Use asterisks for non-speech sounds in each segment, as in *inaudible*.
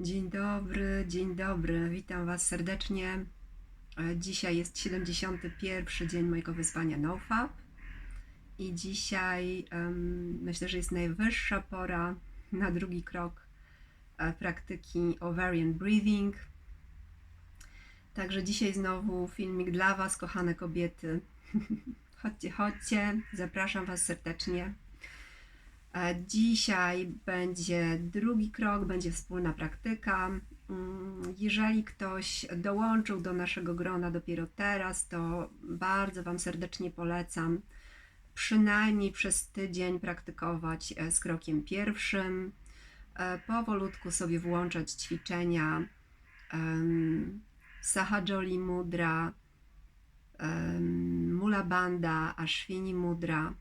Dzień dobry, dzień dobry. Witam Was serdecznie. E, Dzisiaj jest 71 dzień mojego wyzwania NoFap i dzisiaj em, myślę, że jest najwyższa pora na drugi krok e, praktyki Ovarian Breathing. Także dzisiaj znowu filmik dla Was, kochane kobiety. *laughs* Chodźcie, chodźcie, zapraszam Was serdecznie. Dzisiaj będzie drugi krok, będzie wspólna praktyka. Mm, Jeżeli ktoś dołączył do naszego grona dopiero teraz, to bardzo Wam serdecznie polecam przynajmniej przez tydzień praktykować e, z krokiem pierwszym. E, Powolutku sobie włączać ćwiczenia Sahajoli Mudra, em, Mula Bandha, Ashwini Mudra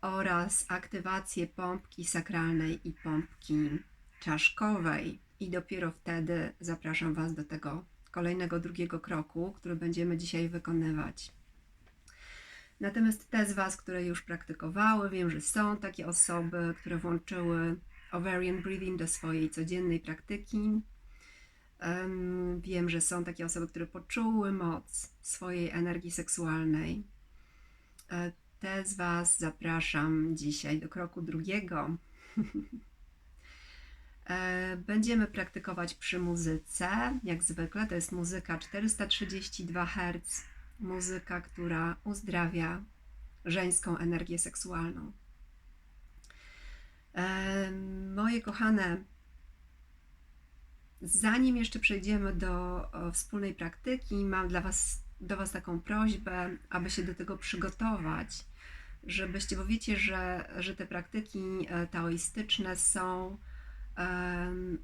oraz aktywację pompki sakralnej i pompki czaszkowej. I dopiero wtedy zapraszam Was do tego kolejnego, drugiego kroku, który będziemy dzisiaj wykonywać. Natomiast te z Was, które już praktykowały, wiem, że są takie osoby, które włączyły ovarian breathing do swojej codziennej praktyki. Em, Wiem, że są takie osoby, które poczuły moc swojej energii seksualnej. Te z Was zapraszam dzisiaj do kroku drugiego. *laughs* E, Będziemy praktykować przy muzyce, jak zwykle. To jest muzyka 432 Hz, muzyka, która uzdrawia żeńską energię seksualną. E, Moje kochane, zanim jeszcze przejdziemy do wspólnej praktyki, mam dla Was, do Was taką prośbę, aby się do tego przygotować, żebyście, bo wiecie, że, że te praktyki e, taoistyczne są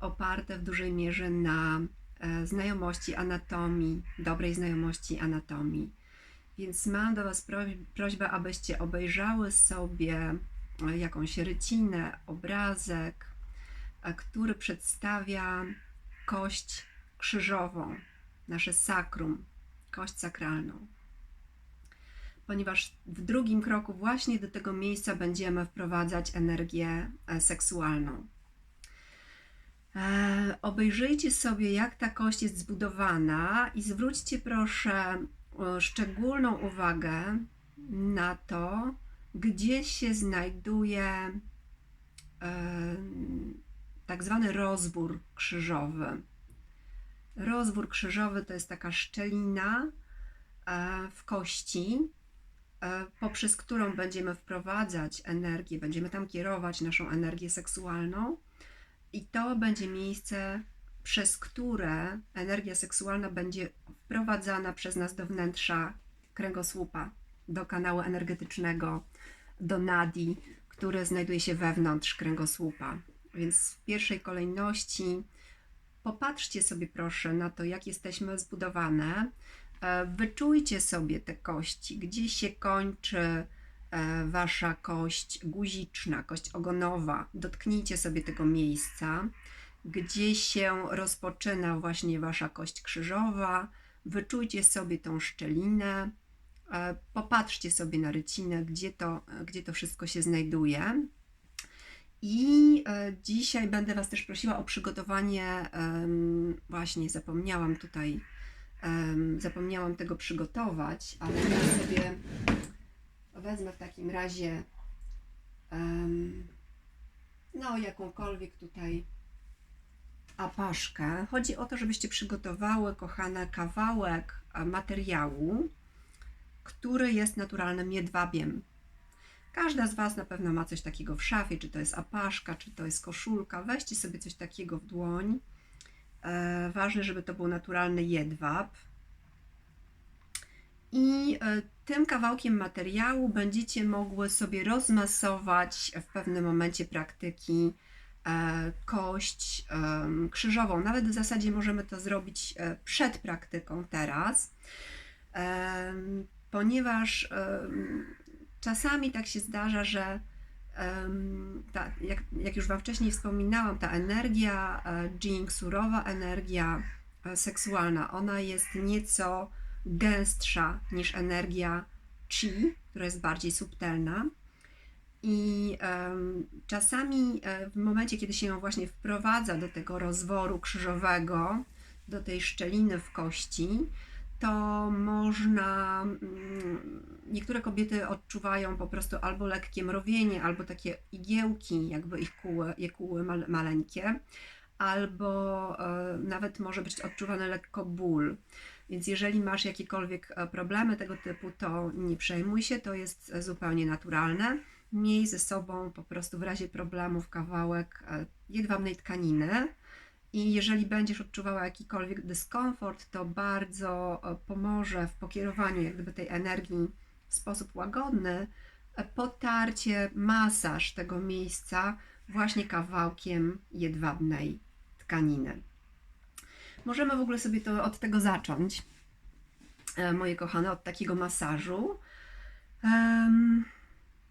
oparte w dużej mierze na e, znajomości anatomii, dobrej znajomości anatomii. Więc mam do Was proś- prośbę, abyście obejrzały sobie e, jakąś rycinę, obrazek, który przedstawia kość krzyżową, nasze sakrum, kość sakralną. Ponieważ w drugim kroku właśnie do tego miejsca będziemy wprowadzać energię e, seksualną. E, Obejrzyjcie sobie, jak ta kość jest zbudowana i zwróćcie proszę e, szczególną uwagę na to, gdzie się znajduje tak zwany rozbór krzyżowy. Rozbór krzyżowy to jest taka szczelina e, w kości, e, poprzez którą będziemy wprowadzać energię, będziemy tam kierować naszą energię seksualną. I to będzie miejsce, przez które energia seksualna będzie wprowadzana przez nas do wnętrza kręgosłupa, do kanału energetycznego, do nadi, który znajduje się wewnątrz kręgosłupa. Więc w pierwszej kolejności popatrzcie sobie proszę na to, jak jesteśmy zbudowane. E, Wyczujcie sobie te kości, gdzie się kończy e, wasza kość guziczna, kość ogonowa. Dotknijcie sobie tego miejsca, gdzie się rozpoczyna właśnie wasza kość krzyżowa. Wyczujcie sobie tą szczelinę. E, Popatrzcie sobie na rycinę, gdzie to, gdzie to wszystko się znajduje. I e, dzisiaj będę Was też prosiła o przygotowanie, właśnie zapomniałam tutaj, zapomniałam tego przygotować, ale ja sobie wezmę w takim razie no jakąkolwiek tutaj apaszkę. Chodzi o to, żebyście przygotowały, kochane, kawałek e, materiału, który jest naturalnym jedwabiem. Każda z Was na pewno ma coś takiego w szafie, czy to jest apaszka, czy to jest koszulka. Weźcie sobie coś takiego w dłoń. E, ważne, żeby to był naturalny jedwab. I e, tym kawałkiem materiału będziecie mogły sobie rozmasować w pewnym momencie praktyki e, kość em, krzyżową. Nawet w zasadzie możemy to zrobić e, przed praktyką teraz, em, ponieważ em, czasami tak się zdarza, że ta, jak, jak już Wam wcześniej wspominałam, ta energia e, Jing, surowa energia e, seksualna, ona jest nieco gęstsza niż energia Chi, która jest bardziej subtelna. I em, czasami e, w momencie, kiedy się ją właśnie wprowadza do tego rozworu krzyżowego, do tej szczeliny w kości, to można. mm, Niektóre kobiety odczuwają po prostu albo lekkie mrowienie, albo takie igiełki, jakby ich kuły, je kuły mal, maleńkie, albo e, nawet może być odczuwany lekko ból. Więc jeżeli masz jakiekolwiek e, problemy tego typu, to nie przejmuj się, to jest zupełnie naturalne. Miej ze sobą po prostu w razie problemów kawałek e, jedwabnej tkaniny. I jeżeli będziesz odczuwała jakikolwiek dyskomfort, to bardzo e, pomoże w pokierowaniu jak gdyby tej energii w sposób łagodny e, potarcie, masaż tego miejsca właśnie kawałkiem jedwabnej tkaniny. Możemy w ogóle sobie to od tego zacząć, e, moje kochane, od takiego masażu.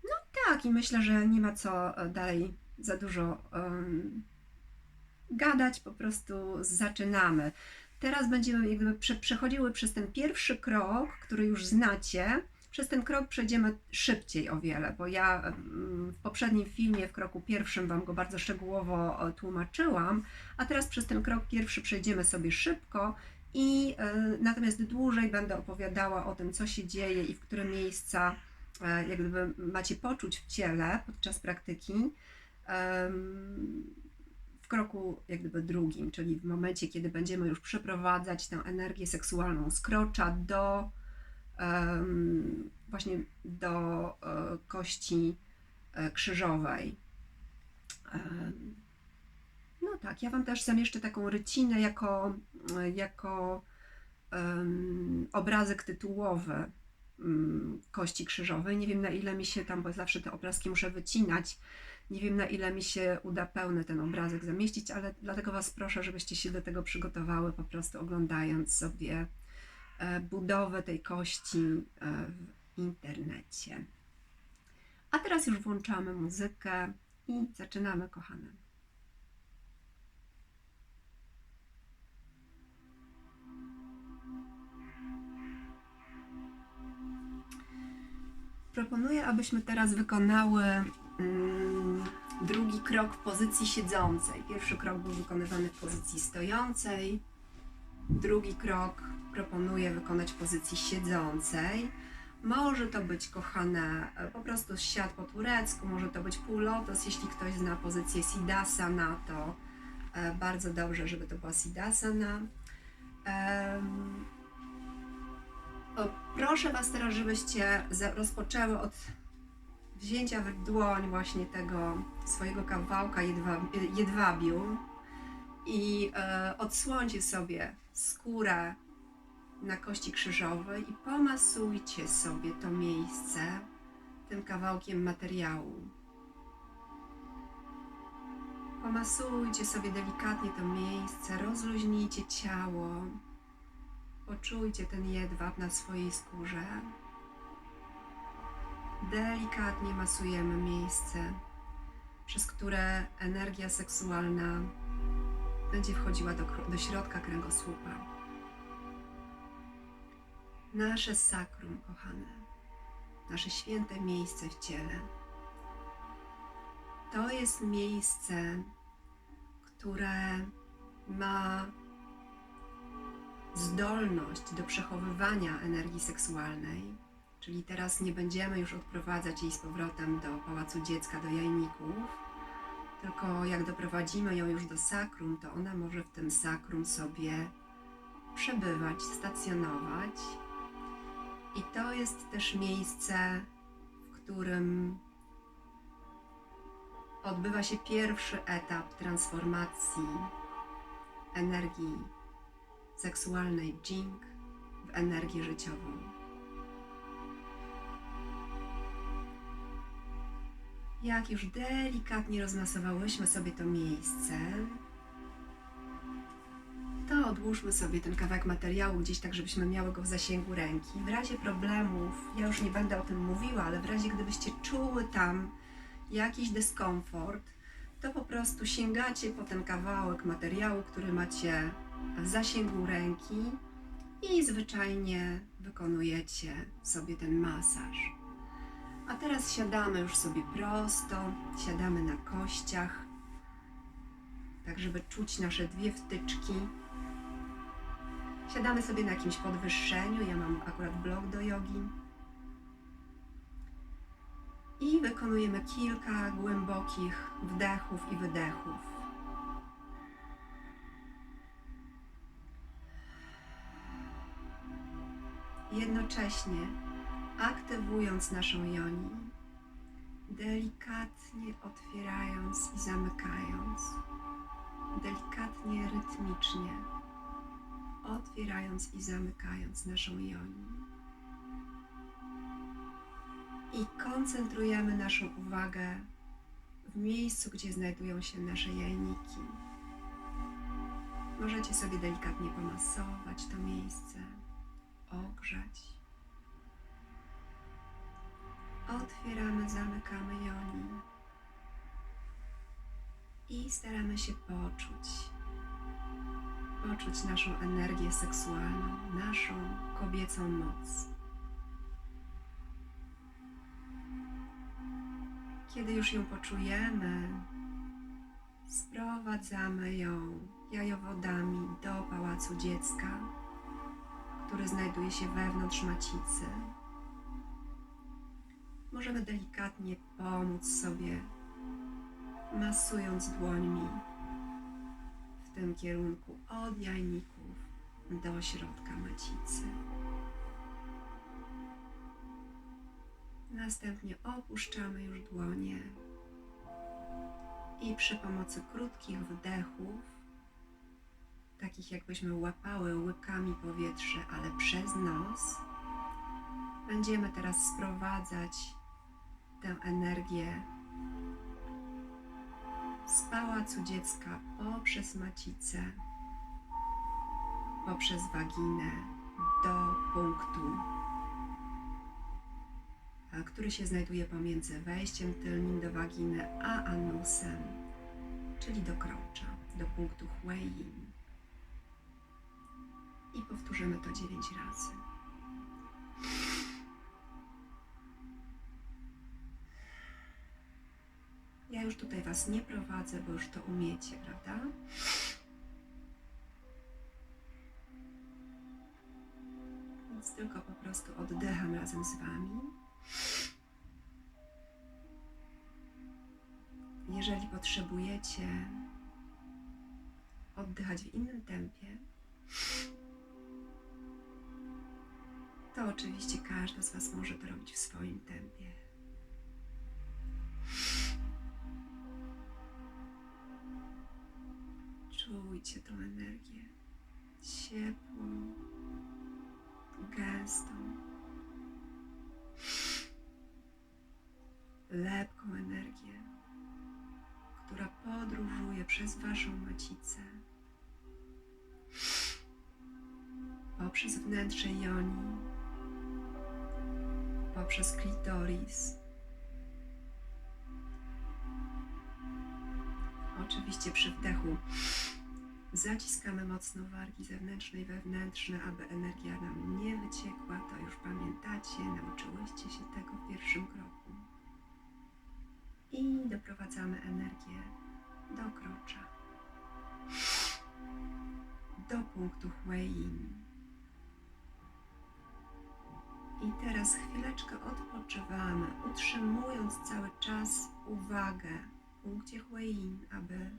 No tak, i myślę, że nie ma co dalej za dużo gadać, po prostu zaczynamy. Teraz będziemy jak gdyby prze, przechodziły przez ten pierwszy krok, który już znacie. Przez ten krok przejdziemy szybciej o wiele, bo ja em, w poprzednim filmie, w kroku pierwszym, Wam go bardzo szczegółowo e, tłumaczyłam, a teraz przez ten krok pierwszy przejdziemy sobie szybko i e, natomiast dłużej będę opowiadała o tym, co się dzieje i w które miejsca e, jak gdyby macie poczuć w ciele podczas praktyki. Kroku jak gdyby drugim, czyli w momencie, kiedy będziemy już przeprowadzać tę energię seksualną z krocza do em, właśnie do e, kości e, krzyżowej. Em, no tak, ja Wam też zamieszczę taką rycinę jako, jako em, obrazek tytułowy mm, kości krzyżowej. Nie wiem na ile mi się tam, bo zawsze te obrazki muszę wycinać, nie wiem na ile mi się uda pełny ten obrazek zamieścić, ale dlatego Was proszę, żebyście się do tego przygotowały, po prostu oglądając sobie e, budowę tej kości e, w internecie. A teraz już włączamy muzykę i zaczynamy, kochane. Proponuję, abyśmy teraz wykonały mm, drugi krok w pozycji siedzącej. Pierwszy krok był wykonywany w pozycji stojącej. Drugi krok proponuję wykonać w pozycji siedzącej. Może to być, kochane, po prostu siad po turecku, może to być półlotos, jeśli ktoś zna pozycję Siddhasana, to e, bardzo dobrze, żeby to była o, proszę Was teraz, żebyście rozpoczęły od wzięcia w dłoń właśnie tego swojego kawałka jedwa, jedwabiu i e, odsłońcie sobie skórę na kości krzyżowej i pomasujcie sobie to miejsce tym kawałkiem materiału. Pomasujcie sobie delikatnie to miejsce, rozluźnijcie ciało, poczujcie ten jedwab na swojej skórze. Delikatnie masujemy miejsce, przez które energia seksualna będzie wchodziła do, do środka kręgosłupa. Nasze sakrum, kochane, nasze święte miejsce w ciele. To jest miejsce, które ma zdolność do przechowywania energii seksualnej, czyli teraz nie będziemy już odprowadzać jej z powrotem do pałacu dziecka, do jajników, tylko jak doprowadzimy ją już do sakrum, to ona może w tym sakrum sobie przebywać, stacjonować. I to jest też miejsce, w którym odbywa się pierwszy etap transformacji energii seksualnej Jing w energię życiową. Jak już delikatnie rozmasowałyśmy sobie to miejsce, to odłóżmy sobie ten kawałek materiału gdzieś tak, żebyśmy miały go w zasięgu ręki. W razie problemów, ja już nie będę o tym mówiła, ale w razie gdybyście czuły tam jakiś dyskomfort, to po prostu sięgacie po ten kawałek materiału, który macie w zasięgu ręki i zwyczajnie wykonujecie sobie ten masaż. A teraz siadamy już sobie prosto, siadamy na kościach, tak żeby czuć nasze dwie wtyczki. Siadamy sobie na jakimś podwyższeniu, ja mam akurat blok do jogi. I wykonujemy kilka głębokich wdechów i wydechów. Jednocześnie aktywując naszą joni, delikatnie otwierając i zamykając, delikatnie, rytmicznie, otwierając i zamykając naszą joni. I koncentrujemy naszą uwagę w miejscu, gdzie znajdują się nasze jajniki. Możecie sobie delikatnie pomasować to miejsce, ogrzać. Otwieramy, zamykamy joni i staramy się poczuć, poczuć naszą energię seksualną, naszą kobiecą moc. Kiedy już ją poczujemy, sprowadzamy ją jajowodami do pałacu dziecka, który znajduje się wewnątrz macicy. Możemy delikatnie pomóc sobie, masując dłońmi w tym kierunku od jajników do środka macicy. Następnie opuszczamy już dłonie i przy pomocy krótkich wdechów, takich jakbyśmy łapały łykami powietrze, ale przez nos, będziemy teraz sprowadzać tę energię z pałacu dziecka poprzez macicę, poprzez waginę do punktu który się znajduje pomiędzy wejściem tylnym do waginy a anusem, czyli do krocza, do punktu Huiyin. I powtórzymy to 9 razy. Już tutaj Was nie prowadzę, bo już to umiecie, prawda? Więc tylko po prostu oddecham razem z Wami. Jeżeli potrzebujecie oddychać w innym tempie, to oczywiście każda z Was może to robić w swoim tempie. Czujcie tą energię. Ciepłą, gęstą, lepką energię, która podróżuje przez Waszą macicę, poprzez wnętrze joni, poprzez klitoris. Oczywiście przy wdechu zaciskamy mocno wargi zewnętrzne i wewnętrzne, aby energia nam nie wyciekła. To już pamiętacie, nauczyłyście się tego w pierwszym kroku. I doprowadzamy energię do krocza, do punktu Huiyin. I teraz chwileczkę odpoczywamy, utrzymując cały czas uwagę w punkcie Huiyin, aby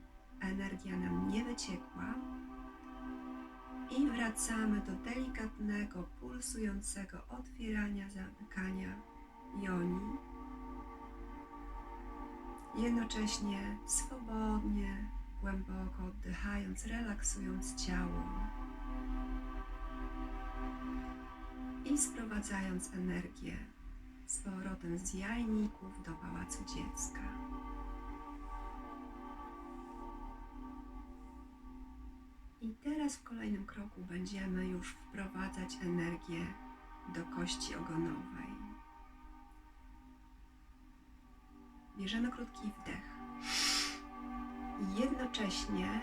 energia nam nie wyciekła. I wracamy do delikatnego, pulsującego otwierania, zamykania joni. Jednocześnie swobodnie, głęboko oddychając, relaksując ciało. i sprowadzając energię z powrotem z jajników do pałacu dziecka. Teraz w kolejnym kroku będziemy już wprowadzać energię do kości ogonowej. Bierzemy krótki wdech i jednocześnie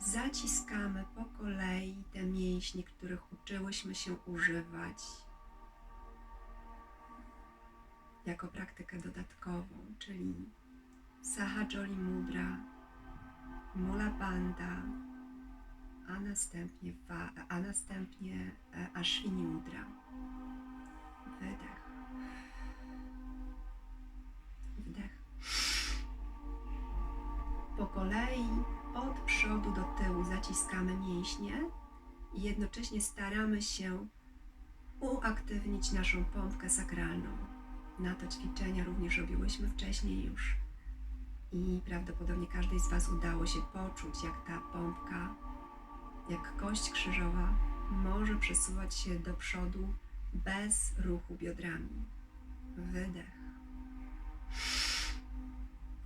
zaciskamy po kolei te mięśnie, których uczyłyśmy się używać. jako praktykę dodatkową, czyli Sahajoli Mudra, Mula Bandha, a następnie, a następnie e, Ashwini Mudra. Wydech. Wdech. Po kolei od przodu do tyłu zaciskamy mięśnie i jednocześnie staramy się uaktywnić naszą pompkę sakralną. Na to ćwiczenia również robiłyśmy wcześniej już. I prawdopodobnie każdej z Was udało się poczuć, jak ta pompka, jak kość krzyżowa może przesuwać się do przodu bez ruchu biodrami. Wydech.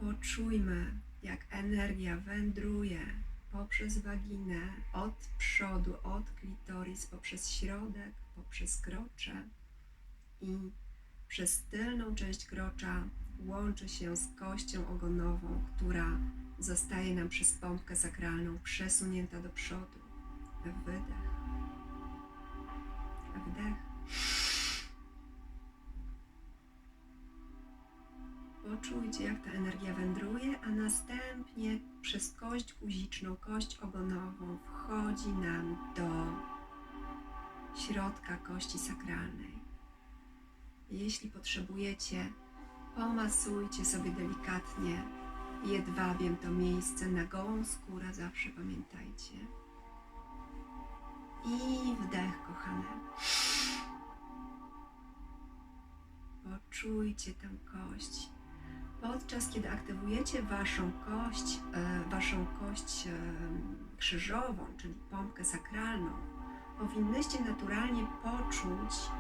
Poczujmy, jak energia wędruje poprzez waginę, od przodu, od klitoris, poprzez środek, poprzez krocze i przez tylną część krocza łączy się z kością ogonową, która zostaje nam przez pompkę sakralną przesunięta do przodu. Wydech. Wdech. Poczujcie, jak ta energia wędruje, a następnie przez kość guziczną, kość ogonową wchodzi nam do środka kości sakralnej. Jeśli potrzebujecie, pomasujcie sobie delikatnie jedwabiem to miejsce na gołą skórę, zawsze pamiętajcie. I wdech, kochane. Poczujcie tę kość. Podczas kiedy aktywujecie waszą kość, e, waszą kość e, krzyżową, czyli pompkę sakralną, powinnyście naturalnie poczuć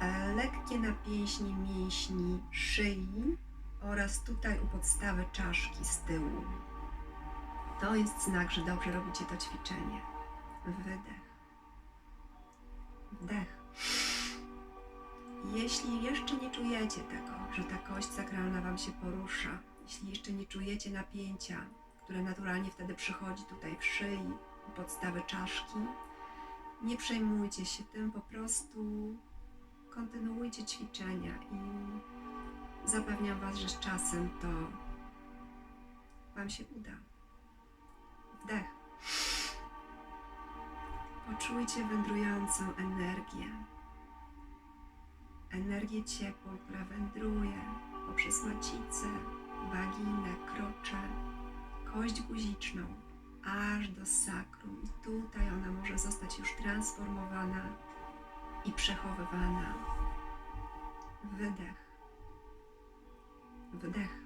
e, lekkie napięśnie mięśni szyi oraz tutaj u podstawy czaszki z tyłu. To jest znak, że dobrze robicie to ćwiczenie. Wydech. Wdech. Jeśli jeszcze nie czujecie tego, że ta kość sakralna Wam się porusza, jeśli jeszcze nie czujecie napięcia, które naturalnie wtedy przychodzi tutaj w szyi, u podstawy czaszki, nie przejmujcie się tym, po prostu kontynuujcie ćwiczenia i zapewniam Was, że z czasem to Wam się uda. Wdech. Poczujcie wędrującą energię. Energię ciepłą, która wędruje poprzez macicę, waginę, krocze, kość guziczną, aż do sakrum. I tutaj ona może zostać już transformowana i przechowywana. Wydech. Wdech.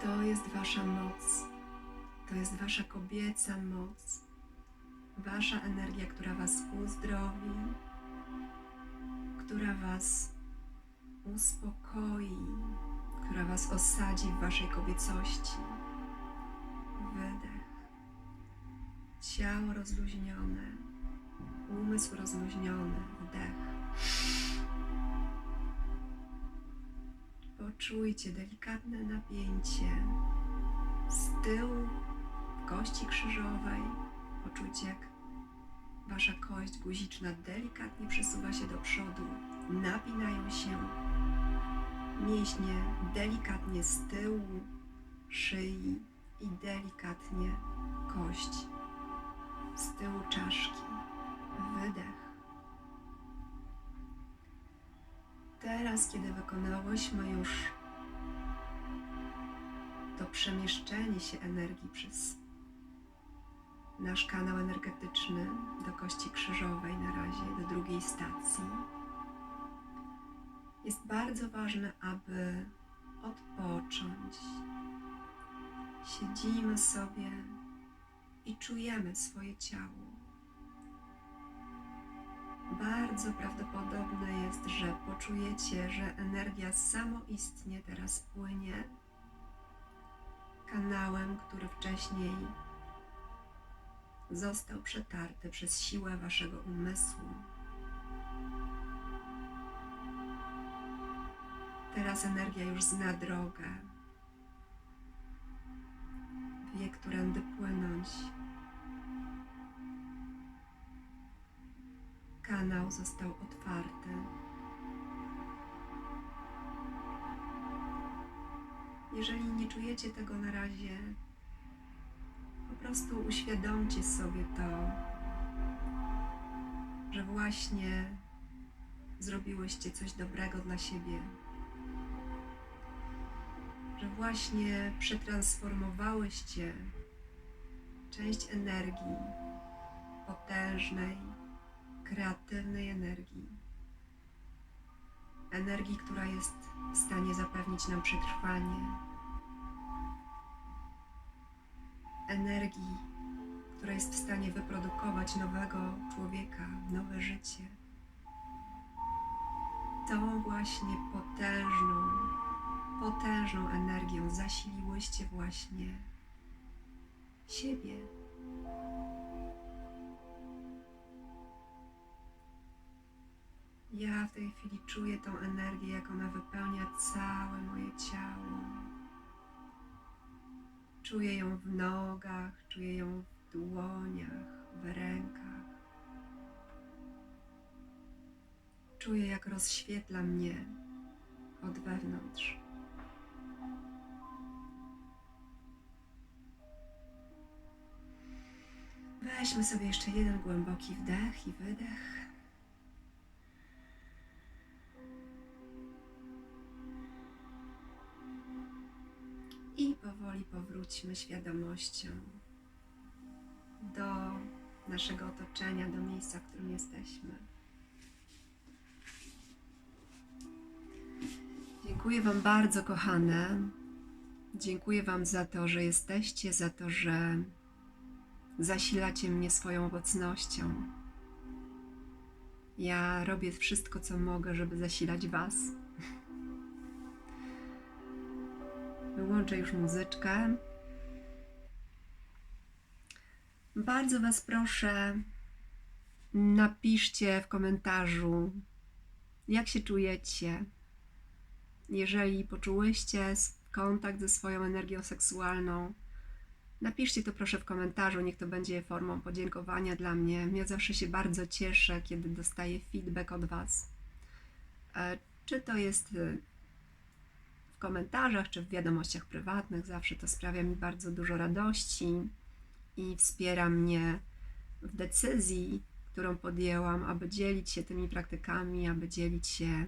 To jest Wasza moc. To jest Wasza kobieca moc. Wasza energia, która Was uzdrowi, która Was uspokoi, która Was osadzi w Waszej kobiecości. Wydech. Ciało rozluźnione, umysł rozluźniony. Wdech. Poczujcie delikatne napięcie z tyłu kości krzyżowej. Poczujcie, jak wasza kość guziczna delikatnie przesuwa się do przodu. Napinają się mięśnie delikatnie z tyłu szyi i delikatnie kość z tyłu czaszki. Wydech. Teraz, kiedy wykonałyśmy już to przemieszczenie się energii przez nasz kanał energetyczny do kości krzyżowej na razie, do drugiej stacji, jest bardzo ważne, aby odpocząć. Siedzimy sobie i czujemy swoje ciało. Bardzo prawdopodobne jest, że poczujecie, że energia samoistnie teraz płynie kanałem, który wcześniej został przetarty przez siłę waszego umysłu. Teraz energia już zna drogę. Wie, którędy płynąć. Kanał został otwarty. Jeżeli nie czujecie tego na razie, prostu uświadomcie sobie to, że właśnie zrobiłyście coś dobrego dla siebie, że właśnie przetransformowałyście część energii, potężnej, kreatywnej energii. Energii, która jest w stanie zapewnić nam przetrwanie. Energii, która jest w stanie wyprodukować nowego człowieka, nowe życie. Tą właśnie potężną, potężną energią zasiliłyście właśnie siebie. Ja w tej chwili czuję tą energię, jak ona wypełnia całe moje ciało. Czuję ją w nogach, czuję ją w dłoniach, w rękach. Czuję, jak rozświetla mnie od wewnątrz. Weźmy sobie jeszcze jeden głęboki wdech i wydech. Powoli powróćmy świadomością do naszego otoczenia, do miejsca, w którym jesteśmy. Dziękuję Wam bardzo, kochane. Dziękuję Wam za to, że jesteście, za to, że zasilacie mnie swoją obecnością. Ja robię wszystko, co mogę, żeby zasilać Was. Wyłączę już muzyczkę. Bardzo Was proszę, napiszcie w komentarzu, jak się czujecie. Jeżeli poczułyście kontakt ze swoją energią seksualną, napiszcie to proszę w komentarzu, niech to będzie formą podziękowania dla mnie. Ja zawsze się bardzo cieszę, kiedy dostaję feedback od Was. E, Czy to jest w komentarzach, czy w wiadomościach prywatnych, zawsze to sprawia mi bardzo dużo radości i wspiera mnie w decyzji, którą podjęłam, aby dzielić się tymi praktykami, aby dzielić się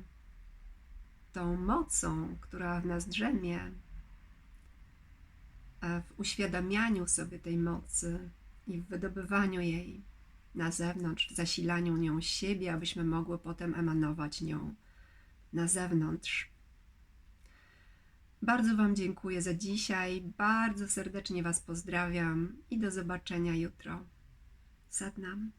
tą mocą, która w nas drzemie, e, w uświadamianiu sobie tej mocy i w wydobywaniu jej na zewnątrz, zasilaniu nią siebie, abyśmy mogły potem emanować nią na zewnątrz. Bardzo Wam dziękuję za dzisiaj, bardzo serdecznie Was pozdrawiam i do zobaczenia jutro. Sadnam.